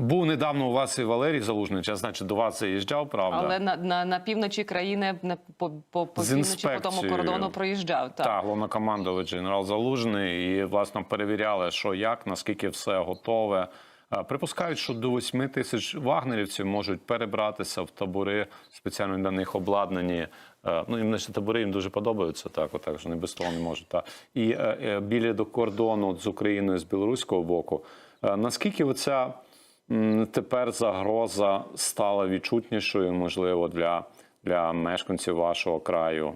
Був недавно у вас і Валерій Залужний, час, значить, до вас заїжджав, правда? Але на, на, на півночі країни на по, по, по півночі по тому кордону проїжджав. Так. Так, головнокомандувач генерал Залужний, і власне перевіряли, що як, наскільки все готове. Е, Припускають, що до 8 тисяч вагнерівців можуть перебратися в табори спеціально для них обладнані. Е, Ну, їм наші табори їм дуже подобаються, так, отак, що не без того не можуть. Так. І е, біля до кордону з Україною, з білоруського боку. Наскільки оця тепер загроза стала відчутнішою, можливо, для, для мешканців вашого краю?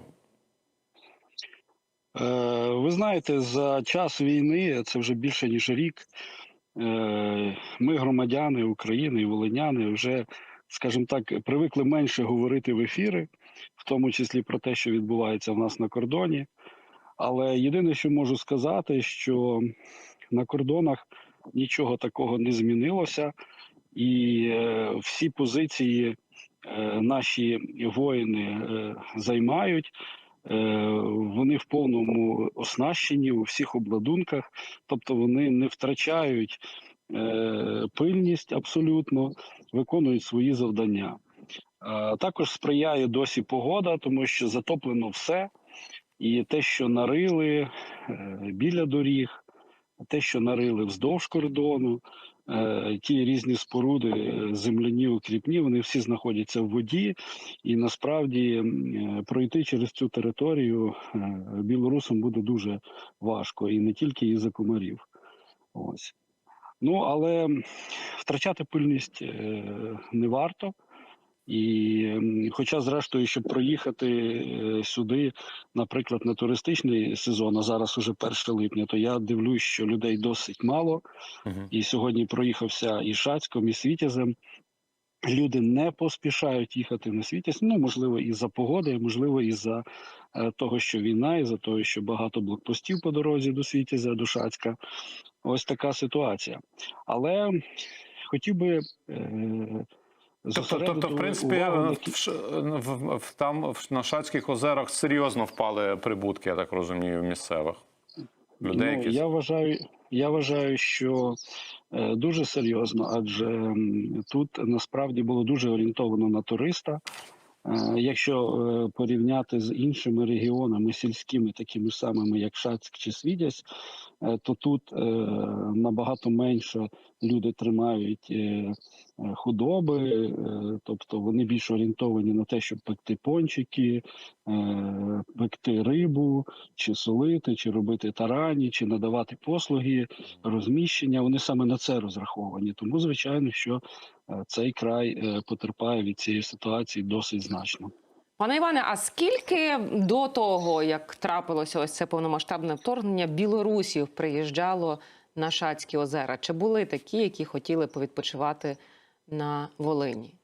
Е, Ви знаєте, за час війни, це вже більше ніж рік. е, Ми, громадяни України і волиняни, вже, скажімо так, привикли менше говорити в ефіри, в тому числі про те, що відбувається в нас на кордоні. Але єдине, що можу сказати, що на кордонах нічого такого не змінилося, і е, всі позиції е, наші воїни е, займають. Вони в повному оснащенні у всіх обладунках, тобто вони не втрачають пильність абсолютно, виконують свої завдання. Також сприяє досі погода, тому що затоплено все. І те, що нарили біля доріг, те, що нарили вздовж кордону, е, ті різні споруди, е, земляні укріпні, вони всі знаходяться в воді, і насправді е, пройти через цю територію білорусам буде дуже важко, і не тільки із-за комарів. Ось. Ну, але втрачати пильність не варто. І хоча, зрештою, щоб проїхати е, сюди, наприклад, на туристичний сезон, а зараз уже 1 липня, то я дивлюсь, що людей досить мало. Мгм. І сьогодні проїхався і Шацьком, і Світязем. Люди не поспішають їхати на Світязь. Ну, можливо, із-за погоди, можливо, із-за е, того, що війна, із-за того, що багато блокпостів по дорозі до Світязя, до Шацька. Ось така ситуація. Але хотів би. Е, Тобто, тобто, в принципі, увагу в, в, в, там в, на Шацьких озерах серйозно впали прибутки, я так розумію, місцевих людей. Ну, я вважаю, я вважаю, що е, дуже серйозно, адже тут насправді було дуже орієнтовано на туриста. Е, якщо е, порівняти з іншими регіонами сільськими, такими самими, як Шацьк чи Свідязь, е, то тут е, набагато менше люди тримають е, е, худоби, е, тобто вони більш орієнтовані на те, щоб пекти пончики, пекти рибу, чи солити, чи робити тарані, чи надавати послуги розміщення. Вони саме на це розраховані. Тому, звичайно, що цей край потерпає від цієї ситуації досить значно. Пане Іване, а скільки до того, як трапилося ось це повномасштабне вторгнення, білорусів приїжджало на Шацькі озера? Чи були такі, які хотіли повідпочивати на Волині?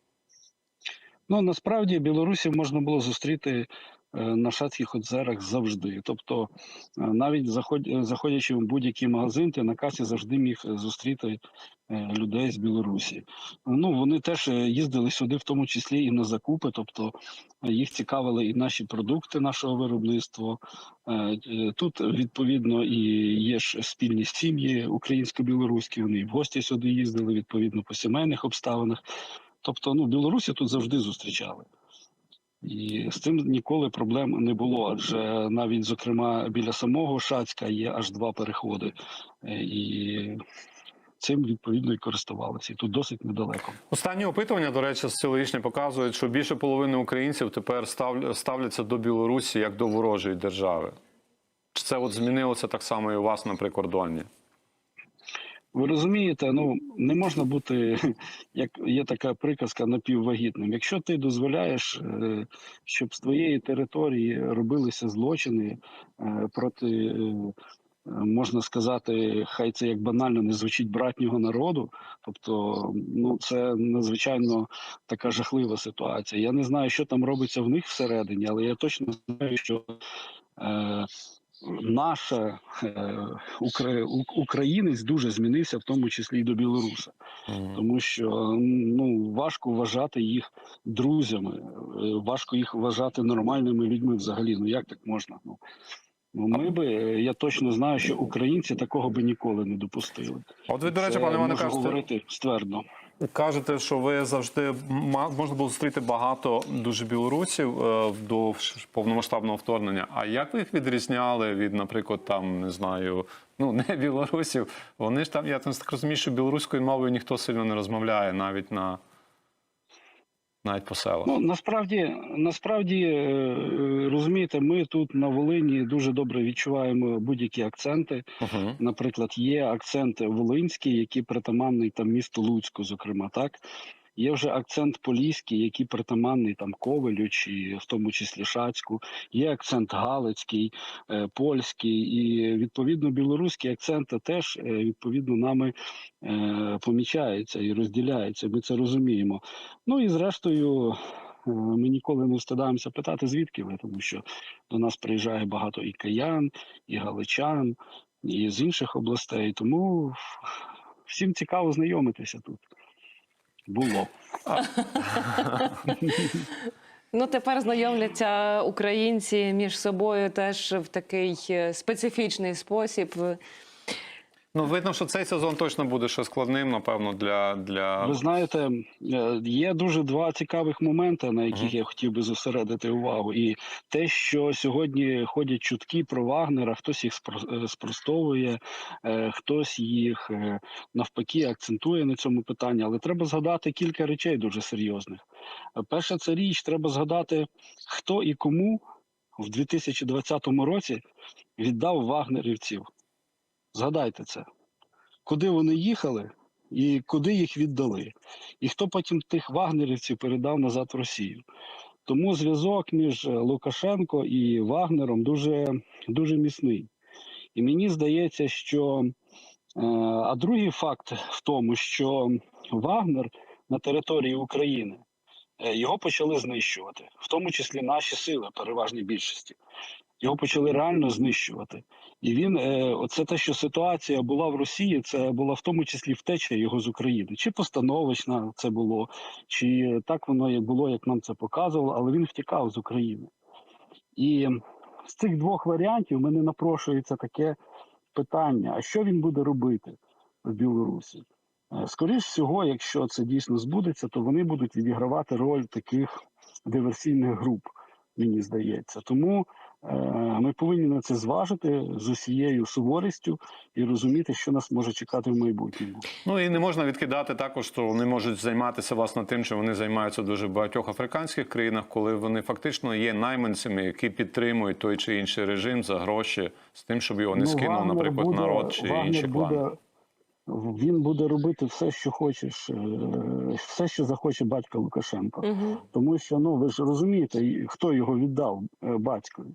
Ну насправді білорусів можна було зустріти на шацьких озерах завжди. Тобто, е, навіть е, заходячи в будь-який магазин, ти на касі завжди міг е, зустріти е, людей з Білорусі. Ну вони теж е, їздили сюди, в тому числі і на закупи. Тобто е, їх цікавили і наші продукти нашого виробництва. Е, е, Тут відповідно і є ж спільні сім'ї українсько-білоруські. Вони і в гості сюди їздили відповідно по сімейних обставинах. Тобто, ну, білорусі тут завжди зустрічали. І з цим ніколи проблем не було. Адже навіть, зокрема, біля самого Шацька є аж два переходи. Е, І цим відповідно і користувалися. І тут досить недалеко. Останні опитування, до речі, соціологічні показують, що більше половини українців тепер став- ставляться до Білорусі як до ворожої держави. Чи це от змінилося так само і у вас на прикордонні? Ви розумієте, ну не можна бути, як є така приказка, напіввагітним. Якщо ти дозволяєш, е, щоб з твоєї території робилися злочини е, проти, е, можна сказати, хай це як банально не звучить братнього народу, тобто, ну це надзвичайно така жахлива ситуація. Я не знаю, що там робиться в них всередині, але я точно знаю, що. Наша е, українець дуже змінився, в тому числі і до білоруса, тому що ну важко вважати їх друзями, е, важко їх вважати нормальними людьми. Взагалі, ну як так можна? Ну ну ми би е, я точно знаю, що українці такого би ніколи не допустили. От ви, до речі, пане Іване, кажете, говорити ствердно. Кажете, що ви завжди можна було зустріти багато дуже білорусів е, до повномасштабного вторгнення. А як ви їх відрізняли від, наприклад, там не знаю, ну не білорусів? Вони ж там, я так розумію, що білоруською мовою ніхто сильно не розмовляє навіть на навіть по селах. Ну насправді, насправді е, е, розумієте, ми тут на Волині дуже добре відчуваємо будь-які акценти. Угу. Наприклад, є акцент волинський, який притаманний там місту Луцьку, зокрема, так. Є вже акцент поліський, який притаманний там Ковелю, чи в тому числі Шацьку. Є акцент галицький, е, польський, і відповідно білоруські акценти теж е, відповідно нами е, помічаються і розділяються. Ми це розуміємо. Ну і зрештою. Ми ніколи не встидаємося питати, звідки ви, тому що до нас приїжджає багато і киян, і галичан, і з інших областей. Тому всім цікаво знайомитися тут. Було. Ну, тепер знайомляться українці між собою теж в такий е, специфічний спосіб. Ну видно, що цей сезон точно буде ще складним, напевно, для, для... Ви знаєте, е, є дуже два цікавих моменти, на яких я хотів би зосередити увагу. І те, що сьогодні ходять чутки про Вагнера, хтось їх е, спростовує, е, хтось їх навпаки акцентує на цьому питанні. Але треба згадати кілька речей дуже серйозних. Перша це річ, треба згадати, хто і кому в 2020 році віддав вагнерівців. Згадайте це. Куди вони їхали і куди їх віддали, і хто потім тих вагнерівців передав назад в Росію. Тому зв'язок між е, Лукашенко і Вагнером дуже, дуже міцний. І мені здається, що е, а другий факт в тому, що Вагнер на території України е, його почали знищувати, в тому числі наші сили, переважній більшості. Його почали реально знищувати. І він, е, оце те, що ситуація була в Росії, це була в тому числі втеча його з України. Чи постановочна це було, чи так воно як було, як нам це показувало, але він втікав з України. І з цих двох варіантів мене напрошується таке питання: а що він буде робити в Білорусі? Е, Скоріш всього, якщо це дійсно збудеться, то вони будуть відігравати роль таких диверсійних груп, мені здається. Тому ми повинні на це зважити з усією суворістю і розуміти, що нас може чекати в майбутньому. Ну і не можна відкидати також, що вони можуть займатися власне тим, що вони займаються дуже в багатьох африканських країнах, коли вони фактично є найманцями, які підтримують той чи інший режим за гроші з тим, щоб його не скинув, Ну, Вагнер наприклад, буде- народ чи Вагнер інші клани. буде, він буде робити все, що хочеш, е, все, що захоче батько Лукашенко. Угу. Тому що ну ви ж розумієте, хто його віддав е, батькові,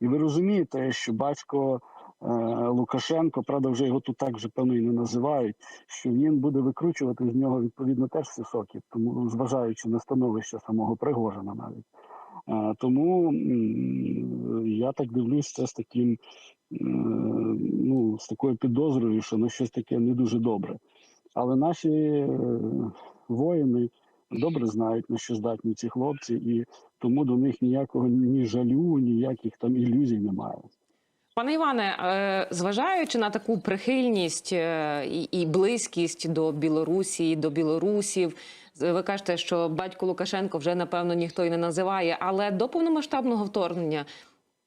і ви розумієте, що батько е, Лукашенко, правда, вже його тут так вже певно і не називають, що він буде викручувати з нього відповідно теж всі соки, тому зважаючи на становище самого Пригожина навіть. Е, тому я так дивлюсь, це з таким, е, ну, з такою підозрою, що на щось таке не дуже добре. Але наші е, воїни добре знають, на що здатні ці хлопці, і тому до них ніякого ні жалю, ніяких там ілюзій немає. Пане Іване, е, зважаючи на таку прихильність е, і і близькість до Білорусі, до білорусів, ви кажете, що батько Лукашенко вже напевно ніхто і не називає, але до повномасштабного вторгнення.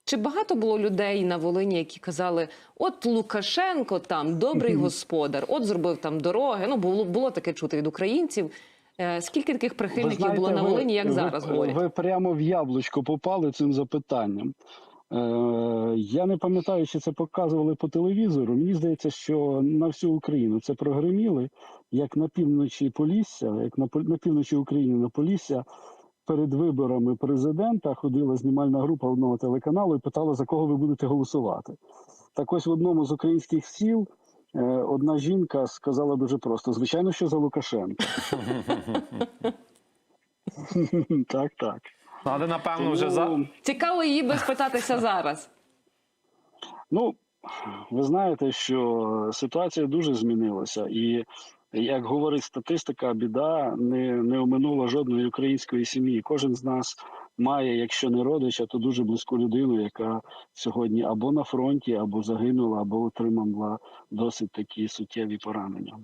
Чи багато було людей на Волині, які казали: от Лукашенко там добрий господар, от зробив там дороги. Ну було було таке чути від українців. Е, Скільки таких прихильників було на Волині, як ви- зараз говорять? Ви прямо в яблучко попали цим запитанням. Е, я не пам'ятаю, чи це показували по телевізору. Мені здається, що на всю Україну це прогреміли, як на півночі Полісся, як на, на півночі України на Полісся. Перед виборами президента ходила знімальна група одного телеканалу і питала, за кого ви будете голосувати. Так ось в одному з українських сіл одна жінка сказала дуже просто: звичайно, що за Лукашенка. так, так. Ну, Але напевно вже за Цікаво її би спитатися зараз. Ну, ви знаєте, що ситуація дуже змінилася, і як говорить статистика, біда не, не оминула жодної української сім'ї. Кожен з нас має, якщо не родича, то дуже близьку людину, яка сьогодні або на фронті, або загинула, або отримала досить такі суттєві поранення.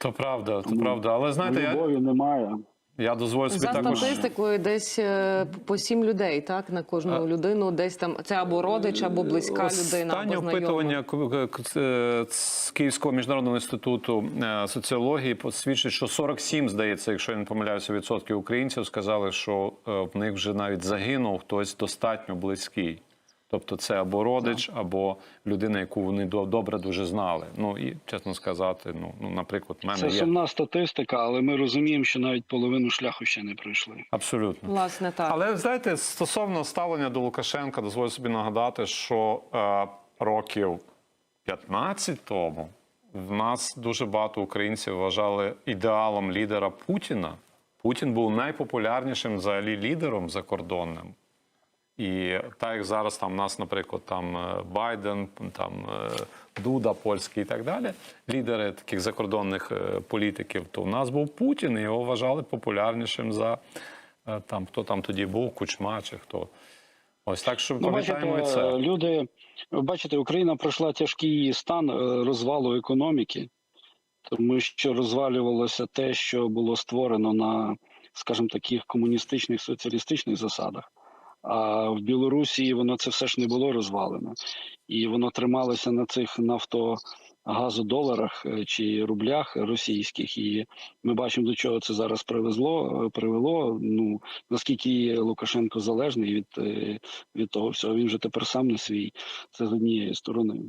То правда, то правда. Але знаєте, я, Любові немає. Я дозволю собі За також. статистикою, десь е, по сім людей, так на кожну людину, десь там це або родич, або близька людина, Останнє опитування К- К- е, з Київського міжнародного інституту е, соціології посвідчить, що 47, здається, якщо я не помиляюся, відсотків українців сказали, що е, в них вже навіть загинув хтось достатньо близький. Тобто це або родич, або людина, яку вони до- добре дуже знали. Ну і чесно сказати, ну, ну наприклад, в мене Це є сумна статистика, але ми розуміємо, що навіть половину шляху ще не пройшли. абсолютно. Власне, так. Але знаєте, стосовно ставлення до Лукашенка, дозволю собі нагадати, що е, років 15 тому в нас дуже багато українців вважали ідеалом лідера Путіна. Путін був найпопулярнішим взагалі лідером закордонним. І так як зараз там у нас, наприклад, там е, Байден, там е, Дуда польський і так далі, лідери таких закордонних е, політиків, то в нас був Путін, і його вважали популярнішим за там, хто там тоді був, Кучма чи хто. Ось так, що Ну, бачите, це. люди, бачите, Україна пройшла тяжкий стан розвалу економіки, тому що розвалювалося те, що було створено на, скажімо, таких комуністичних соціалістичних засадах. А в Білорусі воно це все ж не було розвалено, і воно трималося на цих нафтогазодоларах е, чи рублях російських. І ми бачимо, до чого це зараз привезло. е, Привело. Ну наскільки Лукашенко залежний від, е, від того всього. Він же тепер сам не свій. Це з однієї сторони.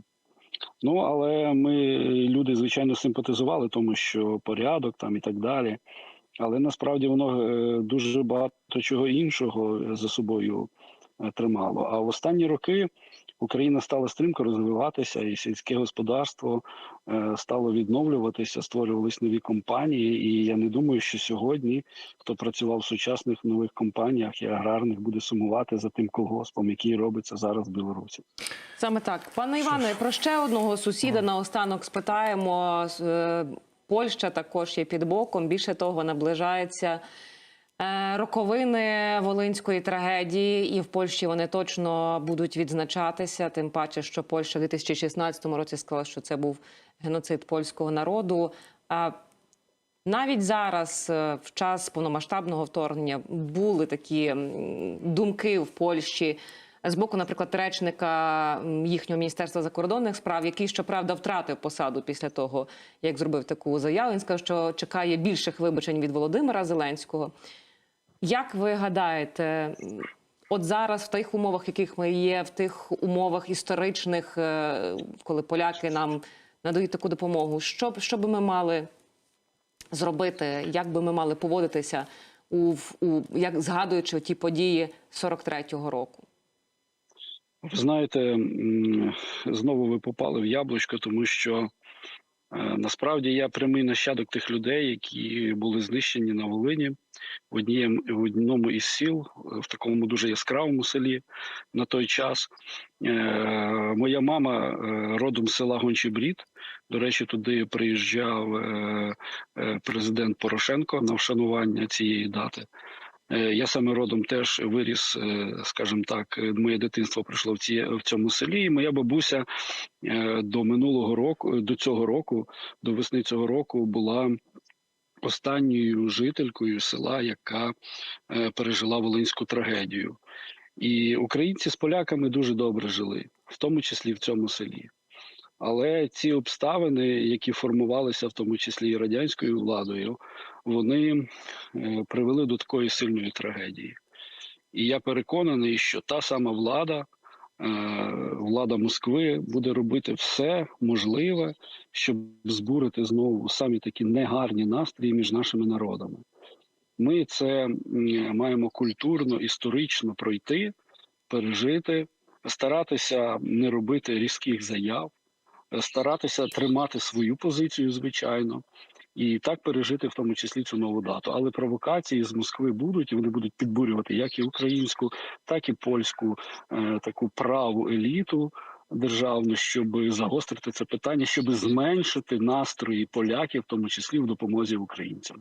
Ну але ми люди, звичайно, симпатизували тому, що порядок там і так далі. Але насправді воно е, дуже багато чого іншого за собою е, тримало. А в останні роки Україна стала стрімко розвиватися, і сільське господарство е, стало відновлюватися, створювались нові компанії. І я не думаю, що сьогодні хто працював в сучасних нових компаніях і аграрних буде сумувати за тим колгоспом, який робиться зараз в Білорусі. Саме так, пане Іване, про ще одного сусіда наостанок спитаємо. Польща також є під боком. Більше того, наближається е, роковини волинської трагедії, і в Польщі вони точно будуть відзначатися. Тим паче, що Польща в 2016 році сказала, що це був геноцид польського народу. А навіть зараз, е, в час повномасштабного вторгнення, були такі думки в Польщі з боку, наприклад, речника їхнього міністерства закордонних справ, який щоправда втратив посаду після того, як зробив таку заяву. Він сказав, що чекає більших вибачень від Володимира Зеленського. Як ви гадаєте, от зараз в тих умовах, яких ми є, в тих умовах історичних, е, коли поляки нам надають таку допомогу, що що би ми мали зробити, як би ми мали поводитися у, у як згадуючи ті події 43-го року? Ви знаєте, знову ви попали в яблучко, тому що е, насправді я прямий нащадок тих людей, які були знищені на Волині в однієму в одному із сіл, е, в такому дуже яскравому селі на той час. Е, Моя мама родом з села Гончий Брід. До речі, туди приїжджав президент Порошенко на вшанування цієї дати. Е, Я саме родом теж виріс, е, скажімо так, е, моє дитинство пройшло в ці в цьому селі. І моя бабуся до минулого року, до цього року, до весни цього року, була останньою жителькою села, яка пережила волинську трагедію. І українці з поляками дуже добре жили, в тому числі в цьому селі. Але ці обставини, які формувалися в тому числі і радянською владою, вони е, привели до такої сильної трагедії. І я переконаний, що та сама влада, е, влада Москви, буде робити все можливе, щоб збурити знову самі такі негарні настрої між нашими народами. Ми це маємо культурно, історично пройти, пережити, старатися не робити різких заяв, старатися тримати свою позицію, звичайно, і так пережити в тому числі цю нову дату. Але провокації з Москви будуть, і вони будуть підбурювати як і українську, так і польську е, таку праву еліту. Державну, щоб загострити це питання, щоб зменшити настрої поляків, в тому числі в допомозі українцям.